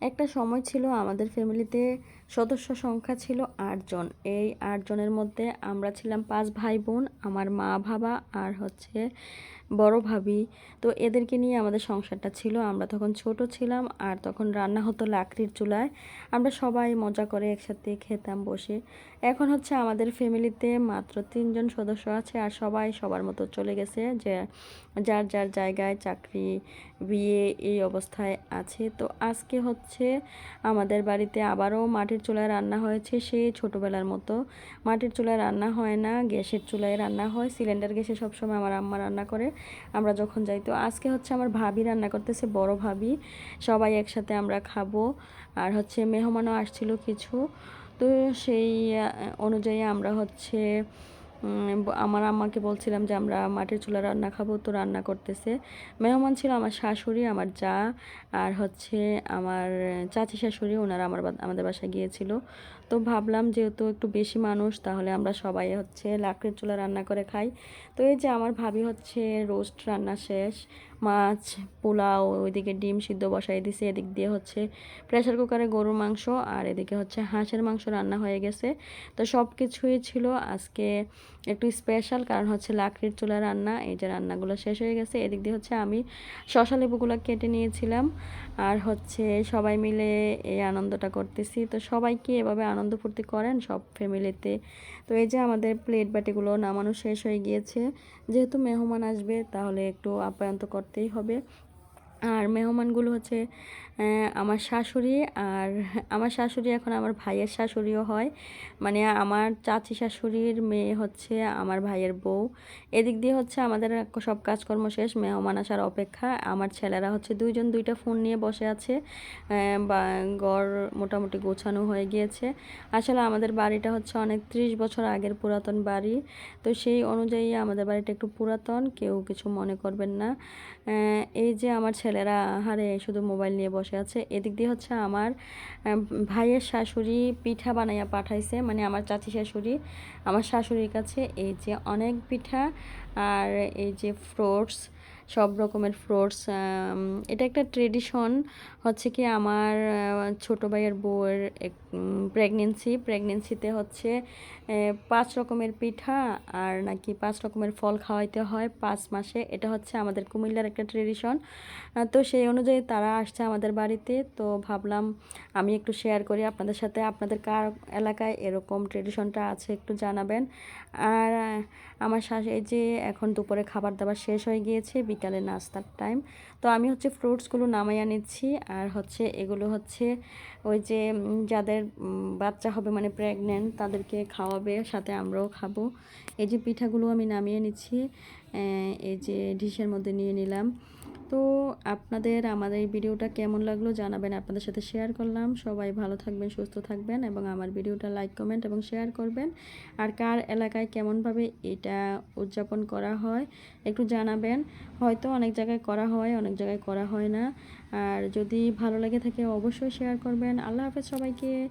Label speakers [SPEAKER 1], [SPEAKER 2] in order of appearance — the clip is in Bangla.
[SPEAKER 1] একটা সময় ছিল আমাদের ফ্যামিলিতে সদস্য সংখ্যা ছিল আটজন। এই আটজনের মধ্যে আমরা ছিলাম পাঁচ ভাই বোন আমার মা, বাবা আর হচ্ছে বড় ভাবি। তো এদেরকে নিয়ে আমাদের সংসারটা ছিল। আমরা তখন ছোট ছিলাম আর তখন রান্না হতো লাকড়ির চুলায়। আমরা সবাই মজা করে একসাথে খেতাম বসে। এখন হচ্ছে আমাদের ফ্যামিলিতে মাত্র তিনজন সদস্য আছে আর সবাই সবার মতো চলে গেছে যে যার যার জায়গায় চাকরি, বিয়ে এই অবস্থায় আছে। তো আজকে হচ্ছে আমাদের বাড়িতে আবারও মাটির চুলায় রান্না হয়েছে সে ছোটোবেলার মতো। মাটির চুলায় রান্না হয় না, গ্যাসের চুলায় রান্না হয়। সিলিন্ডার গ্যাসে সবসময় আমার আম্মা রান্না করে। আমরা যখন যাই, তো আজকে হচ্ছে আমার ভাবি রান্না করতেছে, বড় ভাবি। সবাই একসাথে আমরা খাব। আর হচ্ছে মেহমানও আসছিল কিছু। তো সেই অনুযায়ী আমরা হচ্ছে আমার আম্মাকে বলছিলাম যে, আমরা মাটির চুলা রান্না খাব তো রান্না করতেছে। মেহমান ছিল আমার শাশুড়ি, আমার যা, আর হচ্ছে আমার চাচি শাশুড়ি ওনারা আমার আমাদের বাসায় গিয়েছিল। তো ভাবলাম যেহেতু একটু বেশি মানুষ, তাহলে আমরা সবাই হচ্ছে লাকড়ির চুলা রান্না করে খাই। তো এই যে আমার ভাবি হচ্ছে রোস্ট রান্না শেষ মাছ, পোলাও, ওইদিকে ডিম সিদ্ধ বসাই দিছে। এদিক দিয়ে হচ্ছে প্রেশার কুকারে গরুর মাংস আর এদিকে হচ্ছে হাঁসের মাংস রান্না হয়ে গেছে। তো সব কিছুই ছিল আজকে একটু স্পেশাল কারণ হচ্ছে লাকড়ির চুলা রান্না। এই যে রান্নাগুলো শেষ হয়ে গেছে। এদিক দিয়ে হচ্ছে আমি শশা লেবুগুলো কেটে নিয়েছিলাম। আর হচ্ছে সবাই মিলে এই আনন্দটা করতেছি। তো সবাই কি এভাবে আনন্দ ফুর্তি করেন? সব ফ্যামিলিতে তো এই যে আমাদের প্লেট বাটিগুলো নামানো শেষ হয়ে গিয়েছে। যেহেতু মেহমান আসবে, তাহলে একটু আপ্যায়ন তো করতেই হবে। আর মেহমানগুলো হচ্ছে আমার শাশুড়ি আর আমার শাশুড়ি এখন আমার ভাইয়ের শাশুড়িও হয়। মানে আমার চাচি শাশুড়ির মেয়ে হচ্ছে আমার ভাইয়ের বউ। এদিক দিয়ে হচ্ছে আমাদের সব কাজকর্ম শেষ, মেহমান আসার অপেক্ষা। আমার ছেলেরা হচ্ছে দুইজন দুইটা ফোন নিয়ে বসে আছে বা গড় মোটামুটি গোছানো হয়ে গিয়েছে। আসলে আমাদের বাড়িটা হচ্ছে অনেক ত্রিশ বছর আগের পুরাতন বাড়ি। তো সেই অনুযায়ী আমাদের বাড়িটা একটু পুরাতন, কেউ কিছু মনে করবেন না। এই যে আমার ছেলেরা হারে শুধু মোবাইল নিয়ে বসে আছে। এদিক দিয়ে হচ্ছে আমার ভাইয়ের শাশুড়ি পিঠা বানাইয়া পাঠাইছে মানে আমার চাচি শাশুড়ি। আমার শাশুড়ির কাছে এই যে অনেক পিঠা আর এই যে ফ্রুটস সব রকমের ফ্রুটস এটা একটা ট্রেডিশন হচ্ছে কি আমার ছোটো ভাইয়ের বউয়ের প্রেগনেন্সি প্রেগনেন্সিতে হচ্ছে পাঁচ রকমের পিঠা আর নাকি পাঁচ রকমের ফল খাওয়াইতে হয় পাঁচ মাসে। এটা হচ্ছে আমাদের কুমিল্লার একটা ট্রেডিশন তো সেই অনুযায়ী তারা আসছে আমাদের বাড়িতে। তো ভাবলাম আমি একটু শেয়ার করি আপনাদের সাথে। আপনাদের কার এলাকায় এরকম ট্রেডিশনটা আছে একটু জানাবেন। আর আমার শাশ এই যে এখন দুপুরে খাবার দাবার শেষ হয়ে গিয়েছে বিকালে নাস্তার টাইম তো আমি হচ্ছে ফ্রুটসগুলো নামাই নিচ্ছি আর হচ্ছে এগুলো হচ্ছে ওই যে যাদের বাচ্চা হবে মানে প্রেগনেন্ট তাদেরকে খাওয়াবে, সাথে আমরাও খাব। এই যে পিঠাগুলো আমি নামিয়ে নিচ্ছি এই যে ডিশের মধ্যে নিয়ে নিলাম। তো আপনাদের আমাদের এই ভিডিওটা কেমন লাগল জানাবেন, আপনাদের সাথে শেয়ার করলাম। সবাই ভালো থাকবেন, সুস্থ থাকবেন এবং আমার ভিডিওটা লাইক কমেন্ট এবং শেয়ার করবেন। আর কার এলাকায় কেমনভাবে এটা উদযাপন করা হয় একটু জানাবেন। হয়তো অনেক জায়গায় করা হয়, অনেক জায়গায় করা হয় না। আর যদি ভালো লেগে থাকে অবশ্যই শেয়ার করবেন। আল্লাহ হাফেজ সবাইকে।